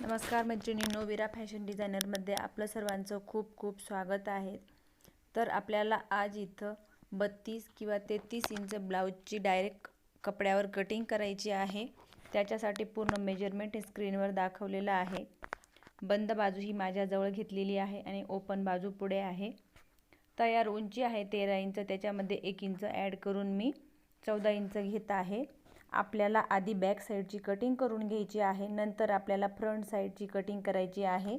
नमस्कार मैत्रिणींनो विरा फॅशन डिझायनरमध्ये आपलं सर्वांचं खूप खूप स्वागत आहे. तर आपल्याला आज इथं बत्तीस किंवा तेहतीस इंच ब्लाऊजची डायरेक्ट कपड्यावर कटिंग करायची आहे. त्याच्यासाठी पूर्ण मेजरमेंट हे स्क्रीनवर दाखवलेलं आहे. बंद बाजू ही माझ्याजवळ घेतलेली आहे आणि ओपन बाजू पुढे आहे. तयार उंची आहे तेरा इंच त्याच्यामध्ये एक इंच ॲड करून मी चौदा इंच घेत आहे. आपल्याला आधी बॅक साईडची कटिंग करून घ्यायची आहे. नंतर आपल्याला फ्रंट साईडची कटिंग करायची आहे.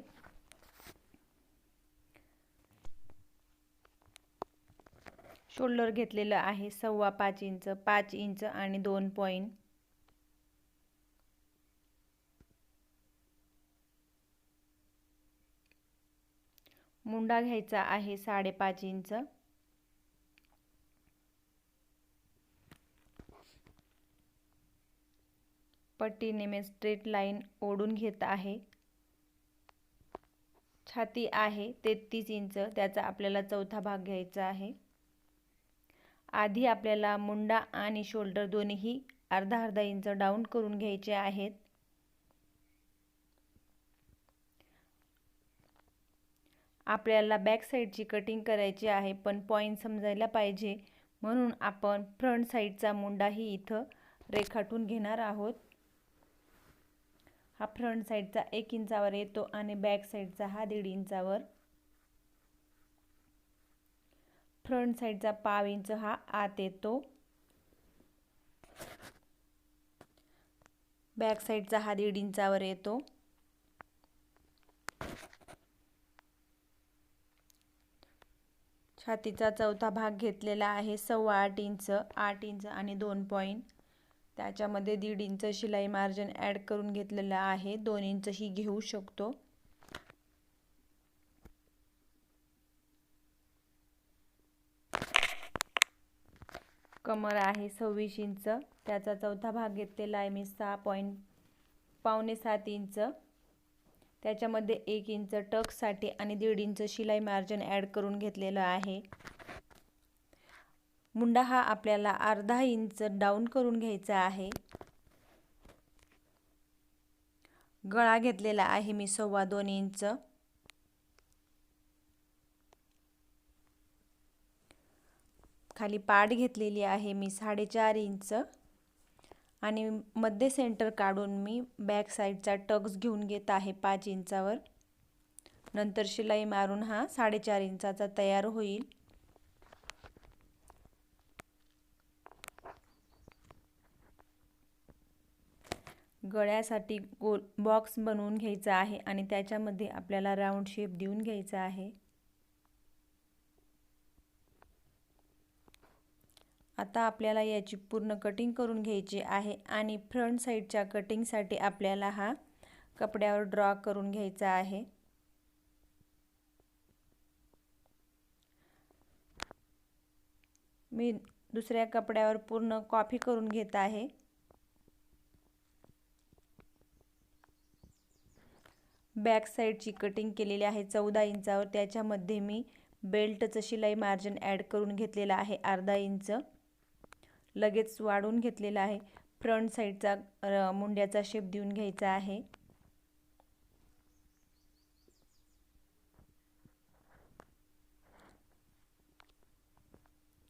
शोल्डर घेतलेलं आहे. सव्वा पाच इंच पाच इंच आणि दोन पॉईंट मुंडा घ्यायचा आहे साडेपाच इंच. पट्टीने मी स्ट्रेट लाईन ओढून घेत आहे. छाती आहे तेहतीस इंच त्याचा आपल्याला चौथा भाग घ्यायचा आहे. आधी आपल्याला मुंडा आणि शोल्डर दोन्हीही अर्धा अर्धा इंच डाऊन करून घ्यायचे आहेत. आपल्याला बॅक साईडची कटिंग करायची आहे पण पॉईंट समजायला पाहिजे. म्हणून आपण फ्रंट साईडचा मुंडाही इथं रेखाटून घेणार आहोत. हा फ्रंट साईडचा एक इंचावर येतो आणि बॅक साईडचा हा दीड इंचावर. फ्रंट साईडचा पाव इंच हा आत येतो. बॅक साईडचा हा दीड इंचावर येतो. छातीचा चौथा भाग घेतलेला आहे सव्वा आठ इंच आठ इंच आणि दोन पॉईंट. त्याच्यामध्ये दीड इंच शिलाई मार्जिन ॲड करून घेतलेलं आहे. दोन इंचही घेऊ शकतो. कमर आहे सव्वीस इंच. त्याचा चौथा भाग घेतलेला आहे मी सहा पॉईंट पावणे सात इंच. त्याच्यामध्ये एक इंच टकसाठी आणि दीड इंच शिलाई मार्जिन ॲड करून घेतलेलं आहे. मुंडा हा आपल्याला अर्धा इंच डाऊन करून घ्यायचा आहे. गळा घेतलेला आहे मी सव्वा दोन इंच. खाली पाठ घेतलेली आहे मी साडेचार इंच. आणि मध्य सेंटर काढून मी बॅक साईडचा टक्स घेऊन घेत आहे पाच इंचावर. नंतर शिलाई मारून हा साडेचार इंचाचा तयार होईल. गळ्यासाठी गोल बॉक्स बनवून घ्यायचा आहे आणि त्याच्यामध्ये आपल्याला राऊंड शेप देऊन घ्यायचा आहे. आता आपल्याला याची पूर्ण कटिंग करून घ्यायची आहे आणि फ्रंट साईडच्या कटिंगसाठी आपल्याला हा कपड्यावर ड्रॉ करून घ्यायचा आहे. मी दुसऱ्या कपड्यावर पूर्ण कॉफी करून घेत आहे. बॅक साईडची कटिंग केलेली आहे चौदा इंचावर. त्याच्यामध्ये मी बेल्टचं शिलाई मार्जिन ॲड करून घेतलेलं आहे. अर्धा इंच लगेच वाढून घेतलेला आहे. फ्रंट साईडचा मुंड्याचा शेप देऊन घ्यायचा आहे.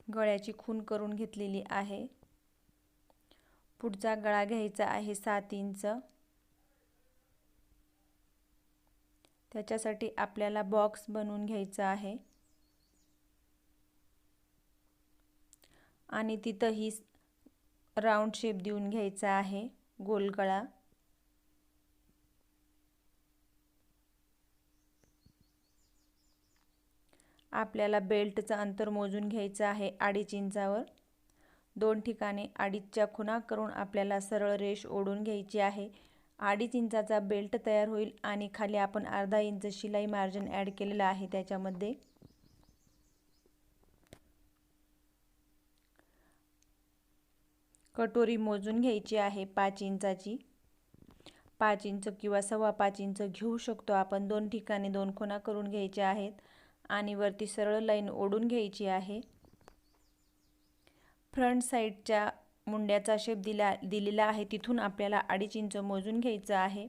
गळ्याची खून करून घेतलेली आहे. पुढचा गळा घ्यायचा आहे सात इंच. त्याच्यासाठी आपल्याला बॉक्स बनवून घ्यायचा आहे. आणि तिथंही राऊंड शेप देऊन घ्यायचा आहे गोलगळा. आपल्याला बेल्टचं अंतर मोजून घ्यायचं आहे अडीच इंचावर. दोन ठिकाणी अडीचच्या खुणा करून आपल्याला सरळ रेष ओढून घ्यायची आहे. अडीच इंचाचा बेल्ट तयार होईल आणि खाली आपण अर्धा इंच शिलाई मार्जिन ॲड केलेलं आहे त्याच्यामध्ये. कटोरी मोजून घ्यायची आहे पाच इंचाची. पाच इंच किंवा सव्वा पाच इंच घेऊ शकतो आपण. दोन ठिकाणी दोन खुणा करून घ्यायच्या आहेत आणि वरती सरळ लाईन ओढून घ्यायची आहे. फ्रंट साईडच्या मुंड्याचा शेप दिला दिलेला आहे. तिथून आपल्याला अडीच इंच मोजून घ्यायचं आहे.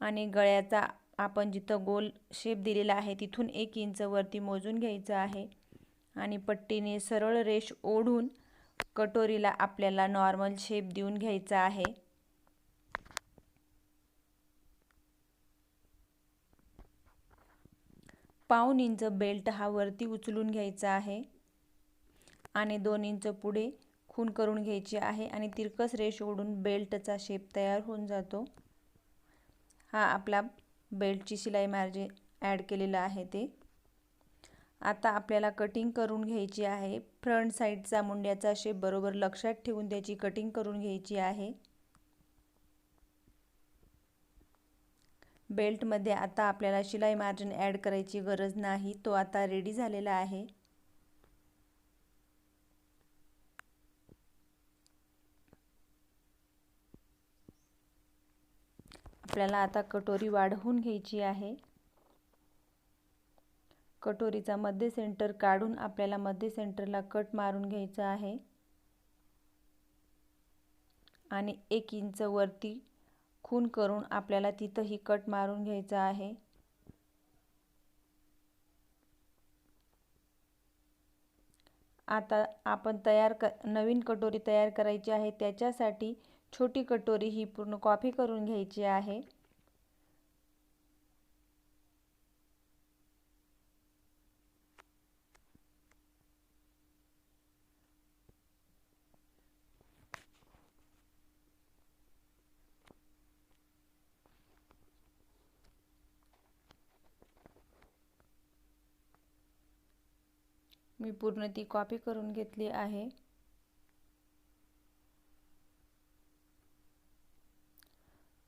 आणि गळ्याचा आपण जिथं गोल शेप दिलेला आहे तिथून एक इंच वरती मोजून घ्यायचं आहे. आणि पट्टीने सरळ रेष ओढून कटोरीला आपल्याला नॉर्मल शेप देऊन घ्यायचा आहे. पाऊन इंच बेल्ट हा वरती उचलून घ्यायचा आहे. आणि दोन इंच पुढे खून करून घ्यायची आहे आणि तिरकस रेष ओढून बेल्टचा शेप तयार होऊन जातो. हा आपला बेल्टची शिलाई मार्जिन ॲड केलेला आहे ते. आता आपल्याला कटिंग करून घ्यायची आहे. फ्रंट साईडचा मुंड्याचा शेप बरोबर लक्षात ठेवून त्याची कटिंग करून घ्यायची आहे. बेल्टमध्ये आता आपल्याला शिलाई मार्जिन ॲड करायची गरज नाही. तो आता रेडी झालेला आहे. आपल्याला आता कटोरी वाढवून घ्यायची आहे. कटोरीचा मध्य सेंटर काढून आपल्याला मध्य सेंटरला कट मारून घ्यायचा आहे. आणि एक इंच वरती खून करून आपल्याला तिथंही कट मारून घ्यायचा आहे. आता आपण तयार क नवीन कटोरी तयार करायची आहे. त्याच्यासाठी छोटी कटोरी ही पूर्ण कॉफी करून घ्यायची आहे. मी पूर्ण ती कॉपी करून घेतली आहे.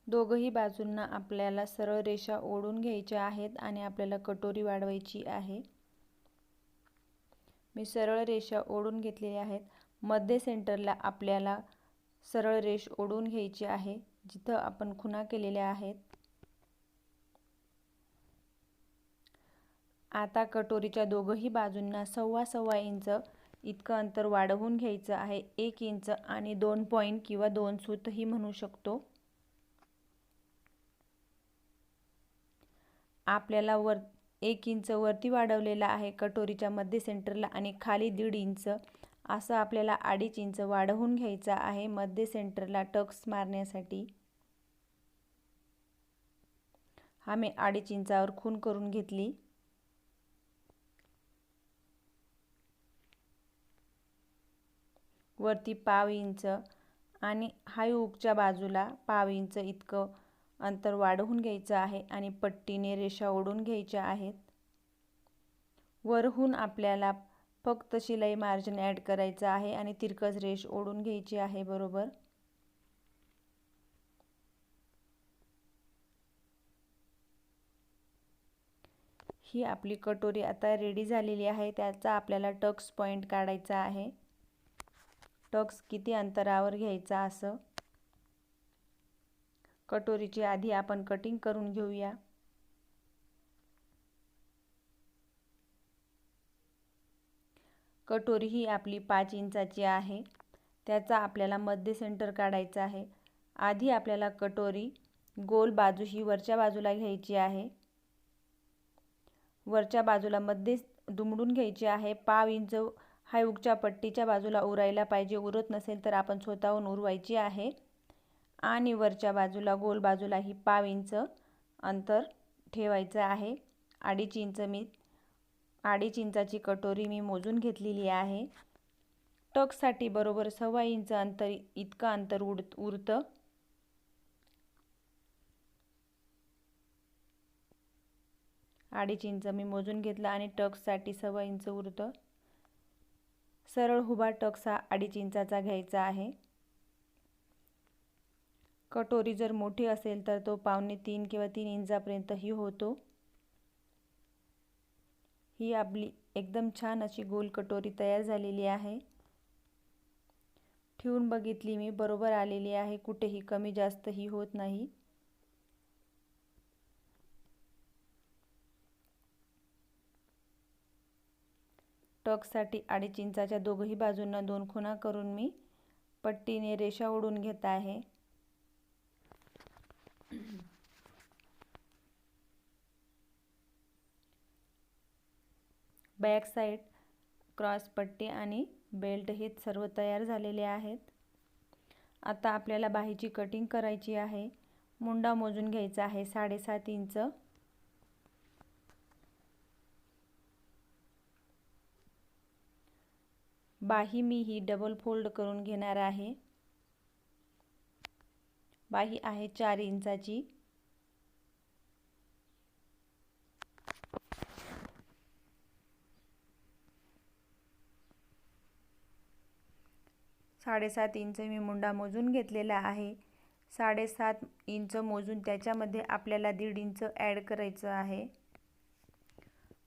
दोघंही बाजूंना आपल्याला सरळ रेषा ओढून घ्यायच्या आहेत आणि आपल्याला कटोरी वाढवायची आहे. मी सरळ रेषा ओढून घेतलेल्या आहेत. मध्य सेंटरला आपल्याला सरळ रेष ओढून घ्यायची आहे. जिथं आपण खुणा केलेल्या आहेत. आता कटोरीच्या दोघंही बाजूंना सव्वा सव्वा इंच इतकं अंतर वाढवून घ्यायचं आहे. एक इंच आणि दोन पॉईंट किंवा दोन सूतही म्हणू शकतो. आपल्याला वर एक इंच वरती वाढवलेला आहे. कटोरीच्या मध्य सेंटरला आणि खाली दीड इंच असं आपल्याला अडीच इंच वाढवून घ्यायचं आहे. मध्य सेंटरला टक्स मारण्यासाठी हा मी अडीच इंचावर खून करून घेतली. वरती पाव इंच आणि हाय उकच्या बाजूला पाव इंच इतकं अंतर वाढवून घ्यायचं आहे आणि पट्टीने रेषा ओढून घ्यायच्या आहेत. वरहून आपल्याला फक्त शिलाई मार्जिन ॲड करायचं आहे आणि तिरकस रेष ओढून घ्यायची आहे बरोबर? ही आपली कटोरी आता रेडी झालेली आहे. त्याचा आपल्याला टक्स पॉईंट काढायचा आहे. टक्स किती अंतरावर घ्यायचा असं? कटोरीची आधी आपण कटिंग करून घेऊया. कटोरी ही आपली पाच इंचाची आहे. त्याचा आपल्याला मध्य सेंटर काढायचा आहे. आधी आपल्याला कटोरी गोल बाजू ही वरच्या बाजूला घ्यायची आहे. वरच्या बाजूला मध्ये दुमडून घ्यायची आहे. पाव इंच हाय उगच्या पट्टीच्या बाजूला उरायला पाहिजे. उरत नसेल तर आपण स्वतःहून उरवायची आहे. आणि वरच्या बाजूला गोल बाजूलाही पाव इंच अंतर ठेवायचं आहे. अडीच इंच मी अडीच इंचाची कटोरी मी मोजून घेतलेली आहे. टकसाठी बरोबर सव्वा इंच अंतर इतकं अंतर उड उरतं. अडीच इंच मी मोजून घेतलं आणि टक्ससाठी सव्वा इंच उरतं. सरळ हुबा टक्स हा अडीच इंचाचा घ्यायचा आहे. कटोरी जर मोठी असेल तर तो पावणे तीन किंवा तीन इंचापर्यंतही होतो. ही आपली एकदम छान अशी गोल कटोरी तयार झालेली आहे. ठेवून बघितली मी बरोबर आलेली आहे कुठेही कमी जास्तही होत नाही. टकसाठी अडीच इंचाच्या दोघही बाजूंना दोन खुणा करून मी पट्टीने रेषा ओढून घेत आहे. बॅक साईड क्रॉस पट्टी आणि बेल्ट हे सर्व तयार झालेले आहेत. आता आपल्याला बाहीची कटिंग करायची आहे. मुंडा मोजून घ्यायचा आहे साडेसात इंच. बाही मी ही डबल फोल्ड करून घेणार आहे. बाही आहे चार इंचाची. साडेसात इंच मी मुंडा मोजून घेतलेला आहे. साडेसात इंच मोजून त्याच्यामध्ये आपल्याला दीड इंच ॲड करायचं आहे.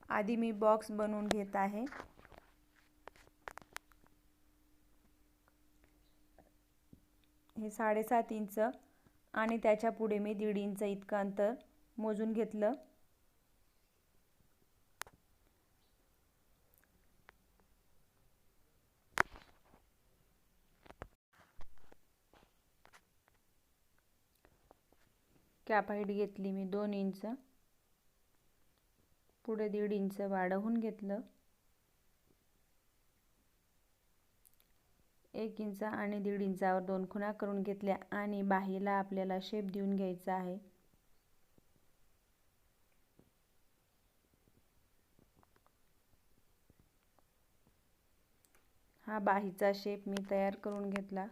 आधी मी बॉक्स बनवून घेत आहे. हे साडेसात इंच आणि त्याच्या पुढे मी दीड इंच इतकं अंतर मोजून घेतलं. कॅप हाईट घेतली मी दोन इंच. पुढे दीड इंच वाढवून घेतलं. एक इंच आणि दीड इंचावर दोन खुणा करून घेतल्या आणि बाहीला आपल्याला शेप देऊन घ्यायचा आहे. हा बाहीचा शेप मी तयार करून घेतला.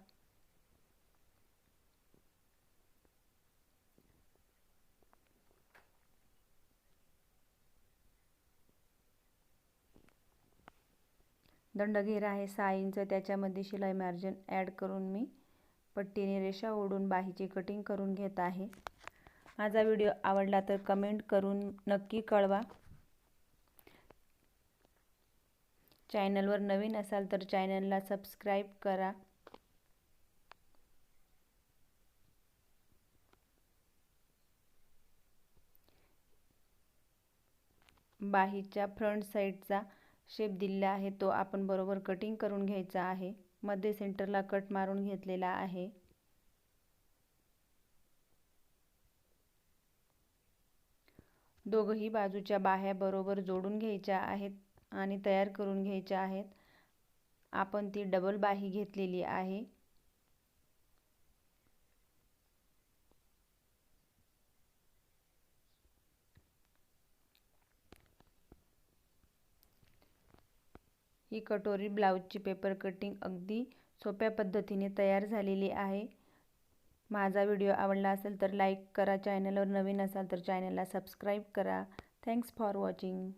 दंड घेरा आहे. सहा इंच त्याच्यामध्ये शिलाई मार्जिन ॲड करून मी पट्टीने रेषा ओढून बाहीची कटिंग करून घेत आहे. माझा व्हिडिओ आवडला तर कमेंट करून नक्की कळवा. चॅनलवर नवीन असाल तर चॅनलला सबस्क्राईब करा. बाहीच्या फ्रंट साईडचा शेप दिलेला आहे. तो आपण बरोबर कटिंग करून घ्यायचा आहे. मध्ये सेंटरला कट मारून घेतलेला आहे. दोघंही बाजूच्या बाह्या बरोबर जोडून घ्यायच्या आहेत आणि तयार करून घ्यायच्या आहेत. आपण ती डबल बाही घेतलेली आहे. ही कटोरी ब्लाऊजची पेपर कटिंग अगदी सोप्या पद्धतीने तयार झालेली आहे. माझा व्हिडिओ आवडला असेल तर लाईक करा. चॅनलवर नवीन असाल तर चॅनलला सबस्क्राईब करा. Thanks for watching.